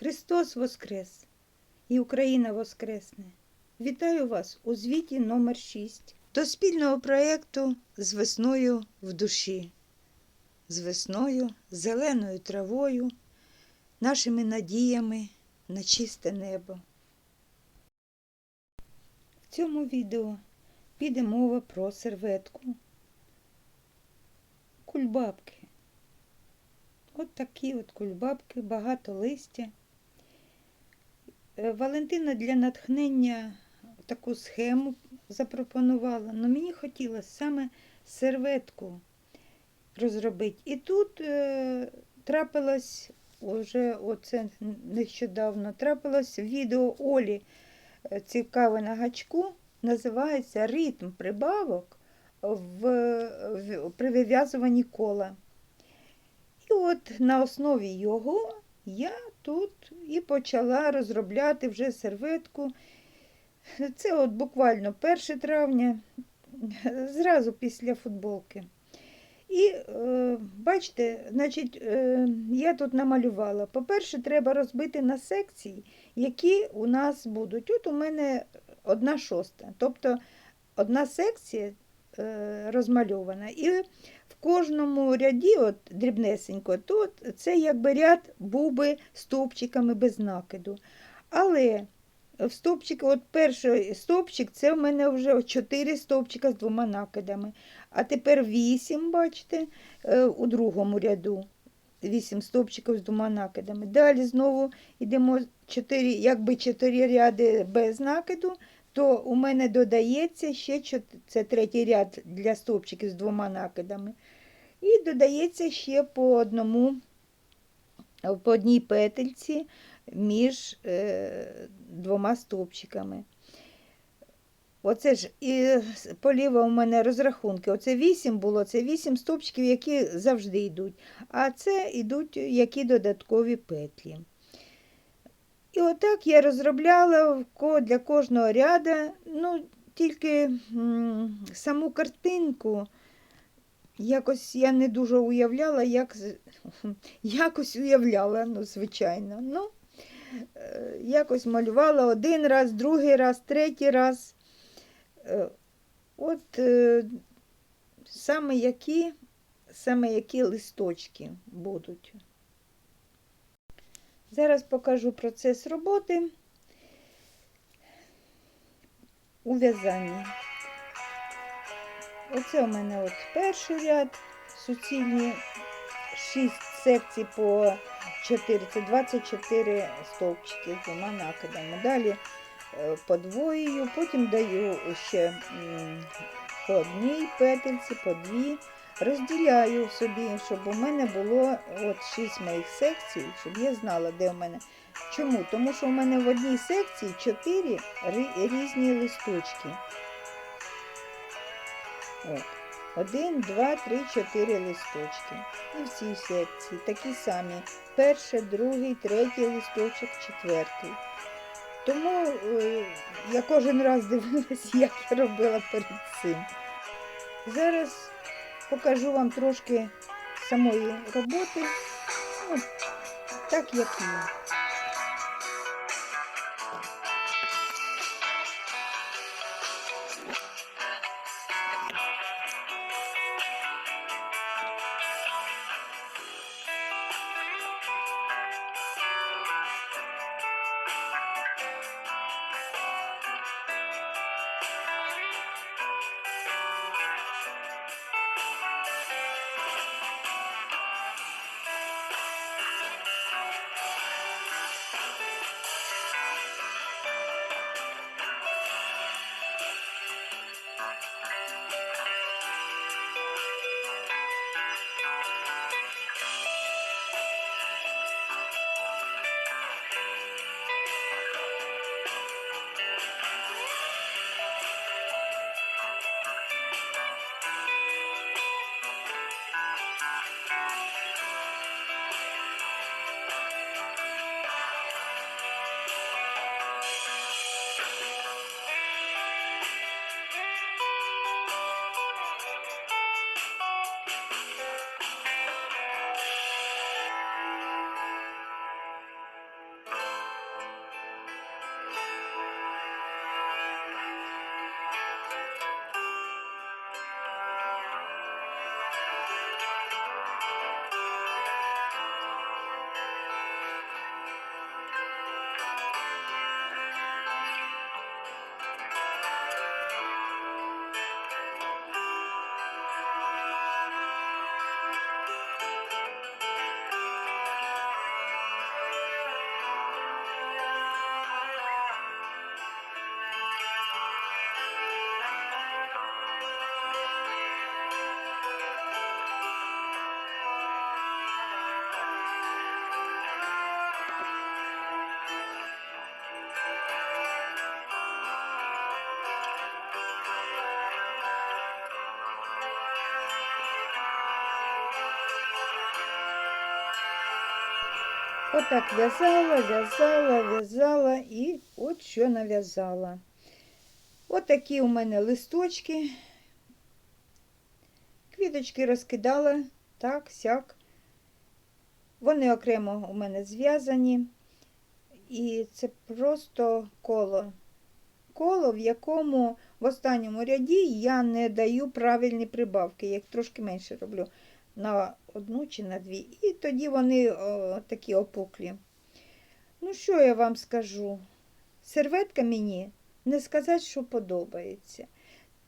Христос Воскрес і Україна Воскресне. Вітаю вас у звіті номер 6 до спільного проєкту з весною в душі, з весною, зеленою травою, нашими надіями на чисте небо. В цьому відео піде мова про серветку. Кульбабки. От такі от кульбабки, багато листя. Е, Валентина для натхнення таку схему запропонувала, але мені хотілося саме серветку розробити. І тут е, трапилось уже оце нещодавно, трапилось відео Олі е, цікаве на гачку, називається Ритм прибавок в, в, при вив'язуванні кола. І от на основі його я тут і почала розробляти вже серветку. Це от буквально 1 травня, зразу після футболки. І е, бачите, значить, е, я тут намалювала. По-перше, треба розбити на секції, які у нас будуть. От у мене одна шоста. Тобто одна секція е, розмальована. І кожному ряді, от дрібнесенько, тут це якби ряд буби стовпчиками без накиду. Але в стовпчик, от перший стовпчик, це в мене вже 4 стовпчика з двома накидами. А тепер 8, бачите, е, у другому ряду. 8 стовпчиків з двома накидами. Далі знову йдемо 4, якби 4 ряди без накиду, то у мене додається ще це третій ряд для стовпчиків з двома накидами. І додається ще по одному, по одній петельці між е, двома стовпчиками. Оце ж і поліва у мене розрахунки. Оце 8 було, це 8 стовпчиків, які завжди йдуть. А це йдуть які додаткові петлі. І отак я розробляла для кожного ряда, ну, тільки саму картинку. Якось я не дуже уявляла, як якось уявляла, ну, звичайно. Ну, якось малювала один раз, другий раз, третій раз. От саме які, саме які листочки будуть. Зараз покажу процес роботи у в'язанні. Оце у мене от перший ряд, суцільні 6 секцій по 4, це 24 стовпчики з двома накидами. Далі подвоюю, потім даю ще по одній петельці, по дві. Розділяю собі, щоб у мене було от 6 моїх секцій, щоб я знала, де у мене. Чому? Тому що у мене в одній секції 4 різні листочки. От. Один, два, три, чотири листочки. І в цій секції такі самі. Перший, другий, третій листочок, четвертий. Тому е, я кожен раз дивилась, як я робила перед цим. Зараз покажу вам трошки самой работы. ну, так як є. Отак в'язала, в'язала, в'язала і от що нав'язала. Отакі у мене листочки. Квіточки розкидала, так, сяк. Вони окремо у мене зв'язані. І це просто коло. Коло, в якому в останньому ряді я не даю правильні прибавки, я їх трошки менше роблю на одну чи на дві. І тоді вони о, такі опуклі. Ну, що я вам скажу? Серветка мені не сказати, що подобається.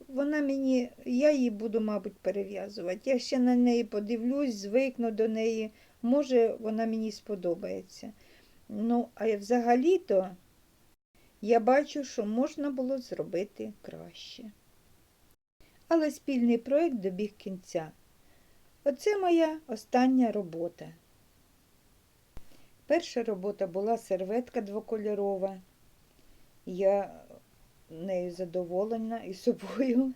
Вона мені, я її буду, мабуть, перев'язувати. Я ще на неї подивлюсь, звикну до неї. Може, вона мені сподобається. Ну, а взагалі-то я бачу, що можна було зробити краще. Але спільний проєкт добіг кінця. Оце моя остання робота. Перша робота була серветка двокольорова. Я нею задоволена і собою.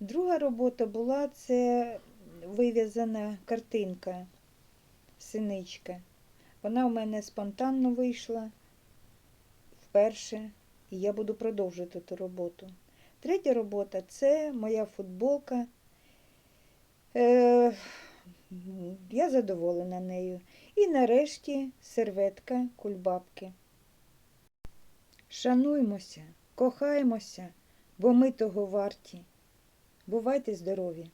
Друга робота була це вив'язана картинка, синичка. Вона у мене спонтанно вийшла вперше, і я буду продовжувати ту роботу. Третя робота це моя футболка. Е, я задоволена нею. І нарешті серветка кульбабки. Шануймося, кохаймося, бо ми того варті. Бувайте здорові!